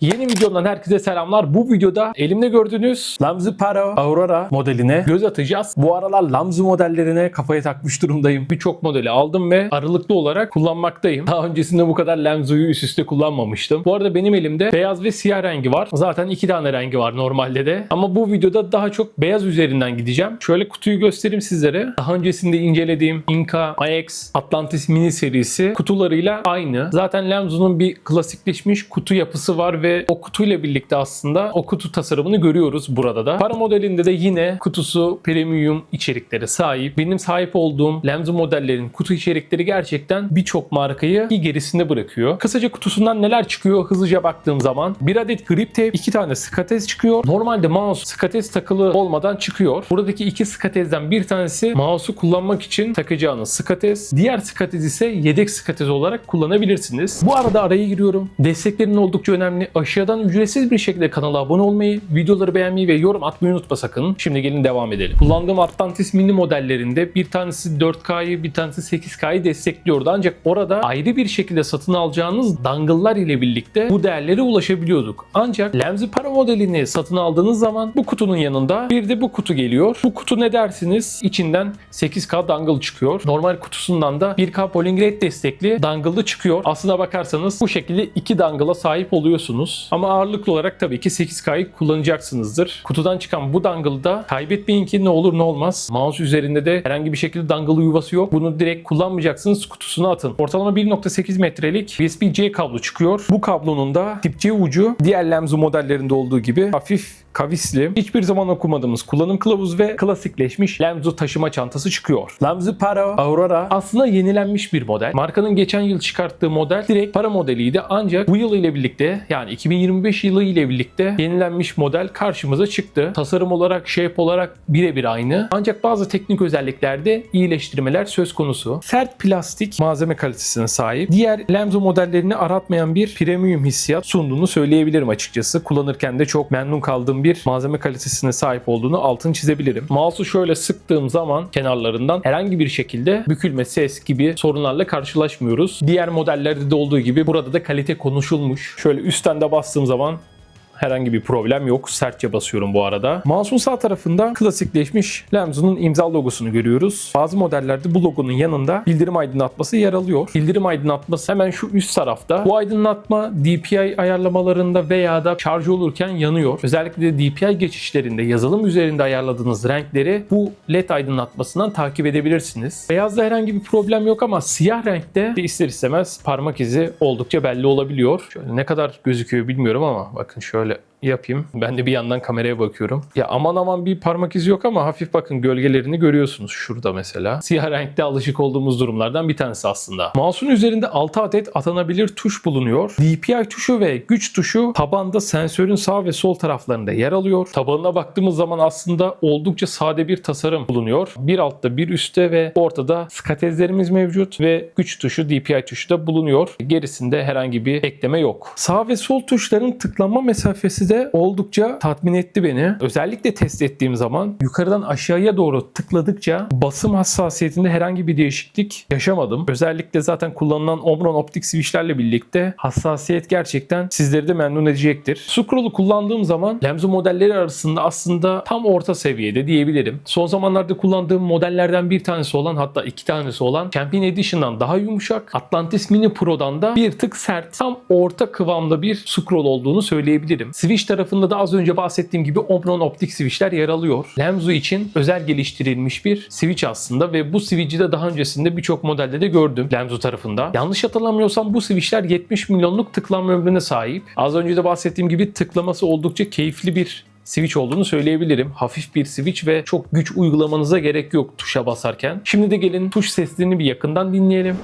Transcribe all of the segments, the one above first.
Yeni videomdan herkese selamlar. Bu videoda elimde gördüğünüz Lamzi Paro Aurora modeline göz atacağız. Bu aralar Lamzi modellerine kafaya takmış durumdayım. Birçok modeli aldım ve aralıklı olarak kullanmaktayım. Daha öncesinde bu kadar Lamzi'yi üst üste kullanmamıştım. Bu arada benim elimde beyaz ve siyah rengi var. Zaten iki tane rengi var normalde de. Ama bu videoda daha çok beyaz üzerinden gideceğim. Şöyle kutuyu göstereyim sizlere. Daha öncesinde incelediğim Inca IX Atlantis mini serisi kutularıyla aynı. Zaten Lamzo'nun bir klasikleşmiş kutu yapısı var ve o kutuyla birlikte aslında o kutu tasarımını görüyoruz burada da. Para modelinde de yine kutusu premium içeriklere sahip. Benim sahip olduğum Lamzo modellerin kutu içerikleri gerçekten birçok markayı gerisinde bırakıyor. Kısaca kutusundan neler çıkıyor hızlıca baktığım zaman bir adet grip tape, iki tane skates çıkıyor. Normalde mouse skates takılı olmadan çıkıyor. Buradaki iki skatezden bir tanesi mouse'u kullanmak için takacağınız skates. Diğer skates ise yedek skates olarak kullanabilirsiniz. Bu arada araya giriyorum. Desteklerin oldukça önemli. Aşağıdan ücretsiz bir şekilde kanala abone olmayı, videoları beğenmeyi ve yorum atmayı unutma sakın. Şimdi gelin devam edelim. Kullandığım Atlantis mini modellerinde bir tanesi 4K'yı bir tanesi 8K'yı destekliyordu. Ancak orada ayrı bir şekilde satın alacağınız dangle'lar ile birlikte bu değerlere ulaşabiliyorduk. Ancak Lemzi Para modelini satın aldığınız zaman bu kutunun yanında bir de bu kutu geliyor. Bu kutu ne dersiniz? İçinden 8K dangle çıkıyor. Normal kutusundan da 1K polling rate destekli dangle'lı çıkıyor. Aslına bakarsanız bu şekilde iki dangle'a sahip oluyorsunuz. Ama ağırlıklı olarak tabii ki 8K'yı kullanacaksınızdır. Kutudan çıkan bu dangle'da kaybetmeyin ki ne olur ne olmaz. Mouse üzerinde de herhangi bir şekilde dangle yuvası yok. Bunu direkt kullanmayacaksınız kutusuna atın. Ortalama 1.8 metrelik USB-C kablo çıkıyor. Bu kablonun da tip C ucu diğer Lemzu modellerinde olduğu gibi hafif kavisli, hiçbir zaman okumadığımız kullanım kılavuz ve klasikleşmiş Lemzu taşıma çantası çıkıyor. Lemzu Para Aurora aslında yenilenmiş bir model. Markanın geçen yıl çıkarttığı model direkt para modeliydi ancak bu yıl ile birlikte yani 2025 yılı ile birlikte yenilenmiş model karşımıza çıktı. Tasarım olarak, shape olarak birebir aynı. Ancak bazı teknik özelliklerde iyileştirmeler söz konusu. Sert plastik malzeme kalitesine sahip. Diğer Lemzo modellerini aratmayan bir premium hissiyat sunduğunu söyleyebilirim açıkçası. Kullanırken de çok memnun kaldığım bir malzeme kalitesine sahip olduğunu altını çizebilirim. Mouse'u şöyle sıktığım zaman kenarlarından herhangi bir şekilde bükülme, ses gibi sorunlarla karşılaşmıyoruz. Diğer modellerde de olduğu gibi burada da kalite konuşulmuş. Şöyle üstten de bastığım zaman Herhangi bir problem yok. Sertçe basıyorum bu arada. Mouse'un sağ tarafında klasikleşmiş Lemzo'nun imza logosunu görüyoruz. Bazı modellerde bu logonun yanında bildirim aydınlatması yer alıyor. Bildirim aydınlatması hemen şu üst tarafta. Bu aydınlatma DPI ayarlamalarında veya da şarj olurken yanıyor. Özellikle de DPI geçişlerinde yazılım üzerinde ayarladığınız renkleri bu LED aydınlatmasından takip edebilirsiniz. Beyazda herhangi bir problem yok ama siyah renkte ister istemez parmak izi oldukça belli olabiliyor. Şöyle ne kadar gözüküyor bilmiyorum ama bakın şöyle yapayım. Ben de bir yandan kameraya bakıyorum. Ya aman aman bir parmak izi yok ama hafif bakın gölgelerini görüyorsunuz şurada mesela. Siyah renkte alışık olduğumuz durumlardan bir tanesi aslında. Mouse'un üzerinde 6 adet atanabilir tuş bulunuyor. DPI tuşu ve güç tuşu tabanda sensörün sağ ve sol taraflarında yer alıyor. Tabanına baktığımız zaman aslında oldukça sade bir tasarım bulunuyor. Bir altta bir üstte ve ortada skatezlerimiz mevcut ve güç tuşu DPI tuşu da bulunuyor. Gerisinde herhangi bir ekleme yok. Sağ ve sol tuşların tıklanma mesafesi de oldukça tatmin etti beni. Özellikle test ettiğim zaman yukarıdan aşağıya doğru tıkladıkça basım hassasiyetinde herhangi bir değişiklik yaşamadım. Özellikle zaten kullanılan Omron optik switchlerle birlikte hassasiyet gerçekten sizleri de memnun edecektir. Scroll'u kullandığım zaman Lemzo modelleri arasında aslında tam orta seviyede diyebilirim. Son zamanlarda kullandığım modellerden bir tanesi olan hatta iki tanesi olan Champion Edition'dan daha yumuşak. Atlantis Mini Pro'dan da bir tık sert. Tam orta kıvamda bir scroll olduğunu söyleyebilirim. Switch tarafında da az önce bahsettiğim gibi Omron optik switchler yer alıyor. Lemzo için özel geliştirilmiş bir switch aslında ve bu switch'i de daha öncesinde birçok modelde de gördüm Lemzo tarafında. Yanlış hatırlamıyorsam bu switchler 70 milyonluk tıklanma ömrüne sahip. Az önce de bahsettiğim gibi tıklaması oldukça keyifli bir switch olduğunu söyleyebilirim. Hafif bir switch ve çok güç uygulamanıza gerek yok tuşa basarken. Şimdi de gelin tuş seslerini bir yakından dinleyelim.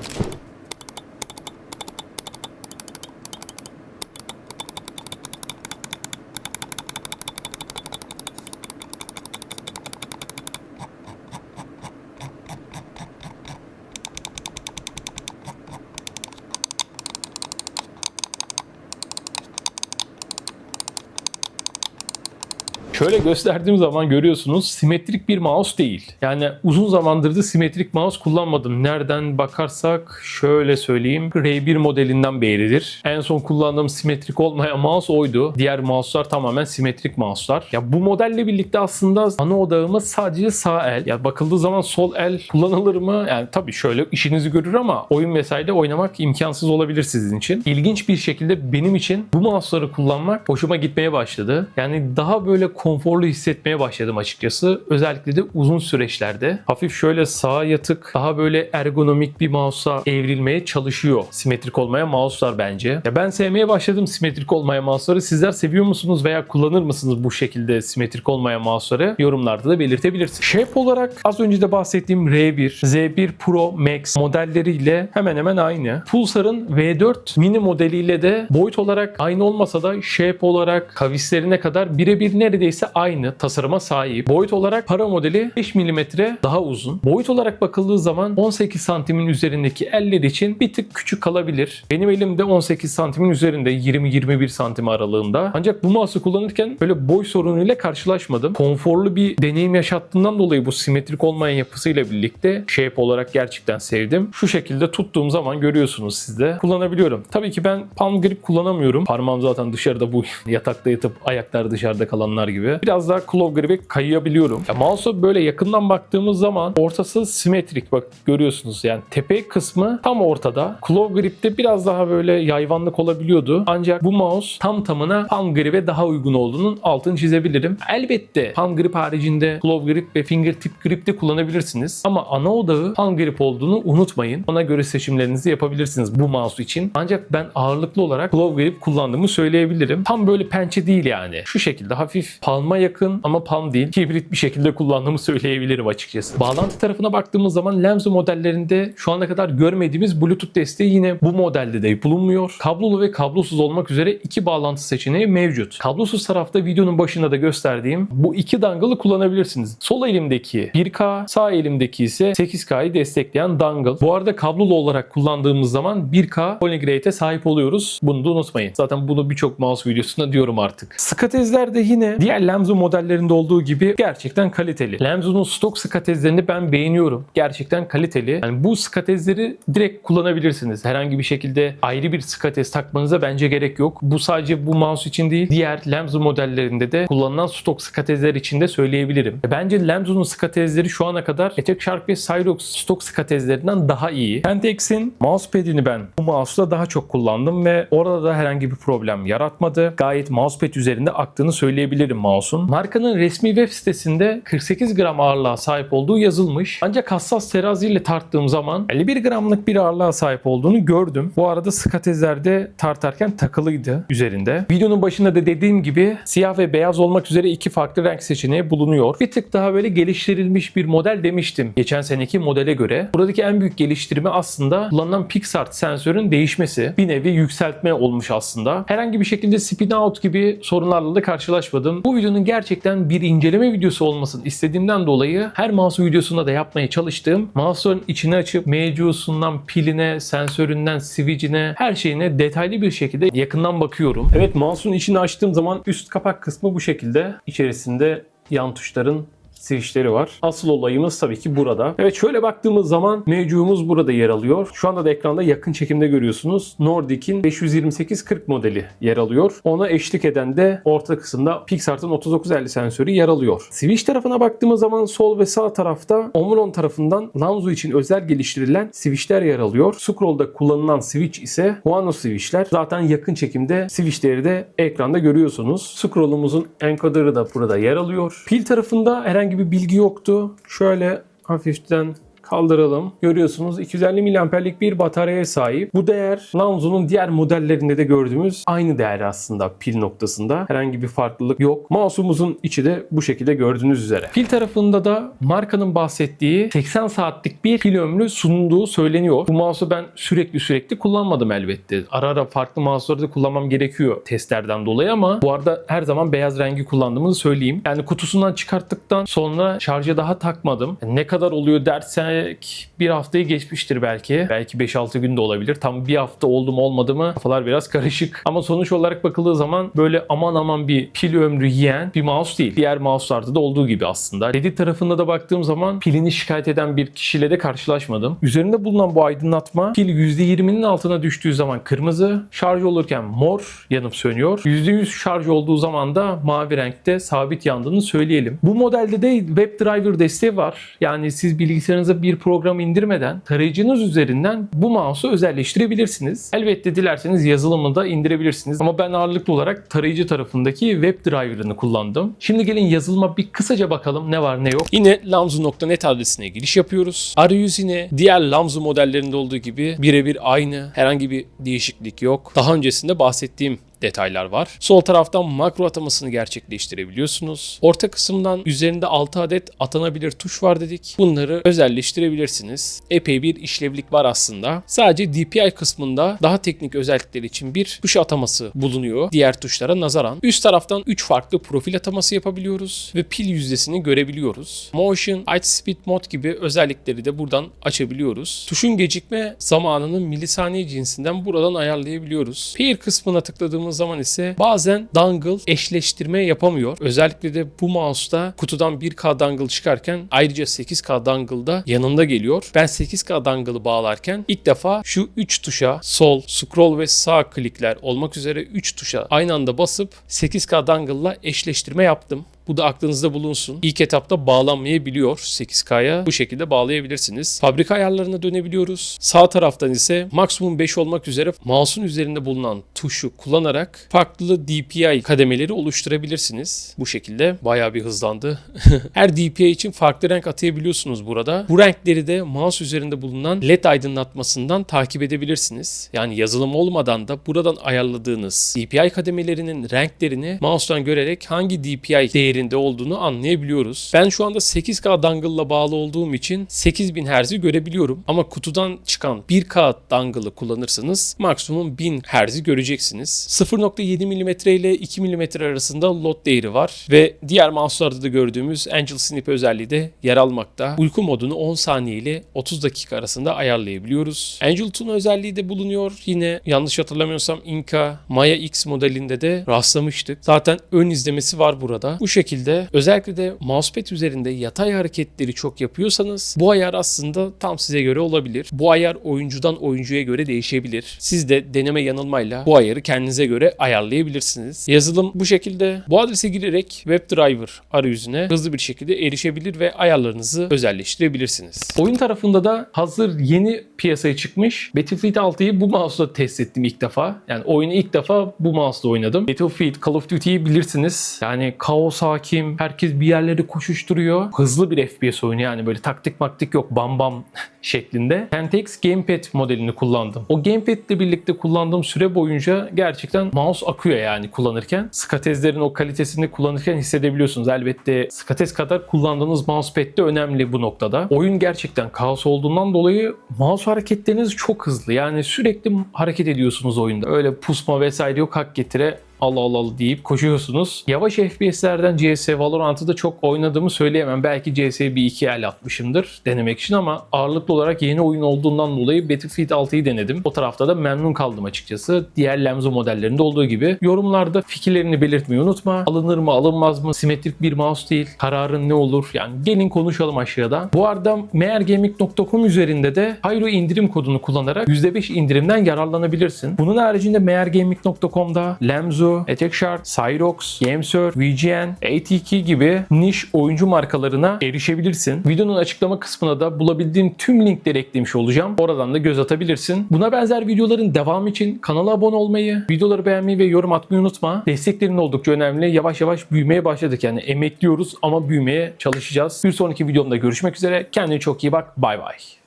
Şöyle gösterdiğim zaman görüyorsunuz simetrik bir mouse değil. Yani uzun zamandır da simetrik mouse kullanmadım. Nereden bakarsak şöyle söyleyeyim. R1 modelinden beridir. En son kullandığım simetrik olmayan mouse oydu. Diğer mouse'lar tamamen simetrik mouse'lar. Ya bu modelle birlikte aslında ana odağımız sadece sağ el. Ya bakıldığı zaman sol el kullanılır mı? Yani tabii şöyle işinizi görür ama oyun vesaire oynamak imkansız olabilir sizin için. İlginç bir şekilde benim için bu mouse'ları kullanmak hoşuma gitmeye başladı. Yani daha böyle konforlu hissetmeye başladım açıkçası. Özellikle de uzun süreçlerde. Hafif şöyle sağa yatık, daha böyle ergonomik bir mouse'a evrilmeye çalışıyor. Simetrik olmayan mouse'lar bence. Ya ben sevmeye başladım simetrik olmayan mouse'ları. Sizler seviyor musunuz veya kullanır mısınız bu şekilde simetrik olmayan mouse'ları? Yorumlarda da belirtebilirsiniz. Shape olarak az önce de bahsettiğim R1, Z1 Pro Max modelleriyle hemen hemen aynı. Pulsar'ın V4 mini modeliyle de boyut olarak aynı olmasa da shape olarak kavislerine kadar birebir neredeyse aynı tasarıma sahip. Boyut olarak para modeli 5 mm daha uzun. Boyut olarak bakıldığı zaman 18 santimin üzerindeki eller için bir tık küçük kalabilir. Benim elimde 18 santimin üzerinde 20-21 santim aralığında. Ancak bu mouse'u kullanırken böyle boy sorunuyla karşılaşmadım. Konforlu bir deneyim yaşattığından dolayı bu simetrik olmayan yapısıyla birlikte shape olarak gerçekten sevdim. Şu şekilde tuttuğum zaman görüyorsunuz siz de kullanabiliyorum. Tabii ki ben palm grip kullanamıyorum. Parmağım zaten dışarıda bu yatakta yatıp ayaklar dışarıda kalanlar gibi. Biraz daha grip'e kayabiliyorum. Ya mouse'a böyle yakından baktığımız zaman ortası simetrik. Bak görüyorsunuz yani tepe kısmı tam ortada. Claw grip'te biraz daha böyle yayvanlık olabiliyordu. Ancak bu mouse tam tamına palm grip'e daha uygun olduğunun altını çizebilirim. Elbette palm grip haricinde claw grip ve fingertip grip de kullanabilirsiniz. Ama ana odağı palm grip olduğunu unutmayın. Ona göre seçimlerinizi yapabilirsiniz bu mouse için. Ancak ben ağırlıklı olarak claw grip kullandığımı söyleyebilirim. Tam böyle pençe değil yani. Şu şekilde hafif palma yakın ama palm değil. Hibrit bir şekilde kullandığımı söyleyebilirim açıkçası. Bağlantı tarafına baktığımız zaman Lemzo modellerinde şu ana kadar görmediğimiz Bluetooth desteği yine bu modelde de bulunmuyor. Kablolu ve kablosuz olmak üzere iki bağlantı seçeneği mevcut. Kablosuz tarafta videonun başında da gösterdiğim bu iki dangle'ı kullanabilirsiniz. Sol elimdeki 1K, sağ elimdeki ise 8K'yı destekleyen dangle. Bu arada kablolu olarak kullandığımız zaman 1K polling rate'e sahip oluyoruz. Bunu da unutmayın. Zaten bunu birçok mouse videosunda diyorum artık. Skatezler de yine diğer Lemzo modellerinde olduğu gibi gerçekten kaliteli. Lemzo'nun stok skatezlerini ben beğeniyorum. Gerçekten kaliteli. Yani bu skatezleri direkt kullanabilirsiniz. Herhangi bir şekilde ayrı bir skatez takmanıza bence gerek yok. Bu sadece bu mouse için değil, diğer Lemzo modellerinde de kullanılan stok skatezler için de söyleyebilirim. Bence Lemzo'nun skatezleri şu ana kadar Attack Shark ve Cyrox stok skatezlerinden daha iyi. Pentex'in mousepad'ini ben bu mouse'da daha çok kullandım ve orada da herhangi bir problem yaratmadı. Gayet mousepad üzerinde aktığını söyleyebilirim mouse'un. Markanın resmi web sitesinde 48 gram ağırlığa sahip olduğu yazılmış. Ancak hassas teraziyle tarttığım zaman 51 gramlık bir ağırlığa sahip olduğunu gördüm. Bu arada skatezlerde tartarken takılıydı üzerinde. Videonun başında da dediğim gibi siyah ve beyaz olmak üzere iki farklı renk seçeneği bulunuyor. Bir tık daha böyle geliştirilmiş bir model demiştim geçen seneki modele göre. Buradaki en büyük geliştirme aslında kullanılan PixArt sensörün değişmesi. Bir nevi yükseltme olmuş aslında. Herhangi bir şekilde spin out gibi sorunlarla da karşılaşmadım. Bu videonun gerçekten bir inceleme videosu olmasını istediğimden dolayı her mouse videosunda da yapmaya çalıştığım mouse'un içini açıp mevcusundan piline, sensöründen switch'ine her şeyine detaylı bir şekilde yakından bakıyorum. Evet mouse'un içini açtığım zaman üst kapak kısmı bu şekilde. İçerisinde yan tuşların switchleri var. Asıl olayımız tabii ki burada. Evet şöyle baktığımız zaman mevcuğumuz burada yer alıyor. Şu anda da ekranda yakın çekimde görüyorsunuz. Nordic'in 52840 modeli yer alıyor. Ona eşlik eden de orta kısımda Pixart'ın 3950 sensörü yer alıyor. Switch tarafına baktığımız zaman sol ve sağ tarafta Omron tarafından Lanzo için özel geliştirilen switchler yer alıyor. Scroll'da kullanılan switch ise Huano switchler. Zaten yakın çekimde switchleri de ekranda görüyorsunuz. Scroll'umuzun encoder'ı da burada yer alıyor. Pil tarafında herhangi bir bilgi yoktu. Şöyle hafiften kaldıralım. Görüyorsunuz 250 miliamperlik bir bataryaya sahip. Bu değer Lanzo'nun diğer modellerinde de gördüğümüz aynı değer aslında pil noktasında. Herhangi bir farklılık yok. Mouse'umuzun içi de bu şekilde gördüğünüz üzere. Pil tarafında da markanın bahsettiği 80 saatlik bir pil ömrü sunduğu söyleniyor. Bu mouse'u ben sürekli sürekli kullanmadım elbette. Ara ara farklı mouse'ları da kullanmam gerekiyor testlerden dolayı ama bu arada her zaman beyaz rengi kullandığımızı söyleyeyim. Yani kutusundan çıkarttıktan sonra şarja daha takmadım. Ne kadar oluyor dersen belki bir haftayı geçmiştir belki. Belki 5-6 gün de olabilir. Tam bir hafta oldu mu olmadı mı kafalar biraz karışık. Ama sonuç olarak bakıldığı zaman böyle aman aman bir pil ömrü yiyen bir mouse değil. Diğer mouse'larda da olduğu gibi aslında. Reddit tarafında da baktığım zaman pilini şikayet eden bir kişiyle de karşılaşmadım. Üzerinde bulunan bu aydınlatma pil %20'nin altına düştüğü zaman kırmızı, şarj olurken mor yanıp sönüyor. %100 şarj olduğu zaman da mavi renkte sabit yandığını söyleyelim. Bu modelde de WebDriver desteği var. Yani siz bilgisayarınıza bir program indirmeden tarayıcınız üzerinden bu mouse'u özelleştirebilirsiniz. Elbette dilerseniz yazılımı da indirebilirsiniz. Ama ben ağırlıklı olarak tarayıcı tarafındaki WebDriver'ını kullandım. Şimdi gelin yazılıma bir kısaca bakalım ne var ne yok. Yine lamzu.net adresine giriş yapıyoruz. Arayüz yine diğer Lamzu modellerinde olduğu gibi birebir aynı. Herhangi bir değişiklik yok. Daha öncesinde bahsettiğim detaylar var. Sol taraftan makro atamasını gerçekleştirebiliyorsunuz. Orta kısımdan üzerinde 6 adet atanabilir tuş var dedik. Bunları özelleştirebilirsiniz. Epey bir işlevlik var aslında. Sadece DPI kısmında daha teknik özellikler için bir tuş ataması bulunuyor diğer tuşlara nazaran. Üst taraftan 3 farklı profil ataması yapabiliyoruz ve pil yüzdesini görebiliyoruz. Motion, Light Speed Mode gibi özellikleri de buradan açabiliyoruz. Tuşun gecikme zamanını milisaniye cinsinden buradan ayarlayabiliyoruz. Pair kısmına tıkladığımız zaman ise bazen dangle eşleştirme yapamıyor. Özellikle de bu mouse'da kutudan 1K dangle çıkarken ayrıca 8K dangle da yanında geliyor. Ben 8K dangle'ı bağlarken ilk defa şu 3 tuşa sol, scroll ve sağ klikler olmak üzere 3 tuşa aynı anda basıp 8K dangle'la eşleştirme yaptım. Bu da aklınızda bulunsun. İlk etapta bağlanmayabiliyor 8K'ya. Bu şekilde bağlayabilirsiniz. Fabrika ayarlarına dönebiliyoruz. Sağ taraftan ise maksimum 5 olmak üzere mouse'un üzerinde bulunan tuşu kullanarak farklı DPI kademeleri oluşturabilirsiniz. Bu şekilde bayağı bir hızlandı. Her DPI için farklı renk atayabiliyorsunuz burada. Bu renkleri de mouse üzerinde bulunan LED aydınlatmasından takip edebilirsiniz. Yani yazılım olmadan da buradan ayarladığınız DPI kademelerinin renklerini mouse'dan görerek hangi DPI değeri değerinde olduğunu anlayabiliyoruz. Ben şu anda 8K dangle'la bağlı olduğum için 8000 Hz'i görebiliyorum. Ama kutudan çıkan 1K dangle'ı kullanırsanız maksimum 1000 Hz'i göreceksiniz. 0.7 mm ile 2 mm arasında lot değeri var ve diğer mouse'larda da gördüğümüz Angel Snip özelliği de yer almakta. Uyku modunu 10 saniye ile 30 dakika arasında ayarlayabiliyoruz. Angel Tune özelliği de bulunuyor. Yine yanlış hatırlamıyorsam Inca Maya X modelinde de rastlamıştık. Zaten ön izlemesi var burada. Bu şekilde özellikle de mousepad üzerinde yatay hareketleri çok yapıyorsanız bu ayar aslında tam size göre olabilir. Bu ayar oyuncudan oyuncuya göre değişebilir. Siz de deneme yanılmayla bu ayarı kendinize göre ayarlayabilirsiniz. Yazılım bu şekilde bu adrese girerek WebDriver arayüzüne hızlı bir şekilde erişebilir ve ayarlarınızı özelleştirebilirsiniz. Oyun tarafında da hazır yeni piyasaya çıkmış Battlefield 6'yı bu mouse'la test ettim ilk defa. Yani oyunu ilk defa bu mouse'la oynadım. Battlefield, Call of Duty'yi bilirsiniz. Yani kaos hakim, herkes bir yerleri koşuşturuyor. Hızlı bir FPS oyunu yani böyle taktik maktik yok bam bam şeklinde. Pentex Gamepad modelini kullandım. O Gamepad ile birlikte kullandığım süre boyunca gerçekten mouse akıyor yani kullanırken. Skatezlerin o kalitesini kullanırken hissedebiliyorsunuz. Elbette skatez kadar kullandığınız mousepad de önemli bu noktada. Oyun gerçekten kaos olduğundan dolayı mouse hareketleriniz çok hızlı. Yani sürekli hareket ediyorsunuz oyunda. Öyle pusma vesaire yok hak getire Allah Allah deyip koşuyorsunuz. Yavaş FPS'lerden CS Valorant'ı da çok oynadığımı söyleyemem. Belki CS'ye bir iki el atmışımdır denemek için ama ağırlıklı olarak yeni oyun olduğundan dolayı Battlefield 6'yı denedim. O tarafta da memnun kaldım açıkçası. Diğer Lemzo modellerinde olduğu gibi. Yorumlarda fikirlerini belirtmeyi unutma. Alınır mı alınmaz mı? Simetrik bir mouse değil. Kararın ne olur? Yani gelin konuşalım aşağıda. Bu arada meğergaming.com üzerinde de Hayro indirim kodunu kullanarak %5 indirimden yararlanabilirsin. Bunun haricinde meğergaming.com'da Lemzo, Attack Shark, Cyrox, Gamesur, VGN, ATK gibi niş oyuncu markalarına erişebilirsin. Videonun açıklama kısmına da bulabildiğin tüm linkleri eklemiş olacağım. Oradan da göz atabilirsin. Buna benzer videoların devamı için kanala abone olmayı, videoları beğenmeyi ve yorum atmayı unutma. Desteklerin oldukça önemli. Yavaş yavaş büyümeye başladık yani emekliyoruz ama büyümeye çalışacağız. Bir sonraki videomda görüşmek üzere. Kendine çok iyi bak. Bay bay.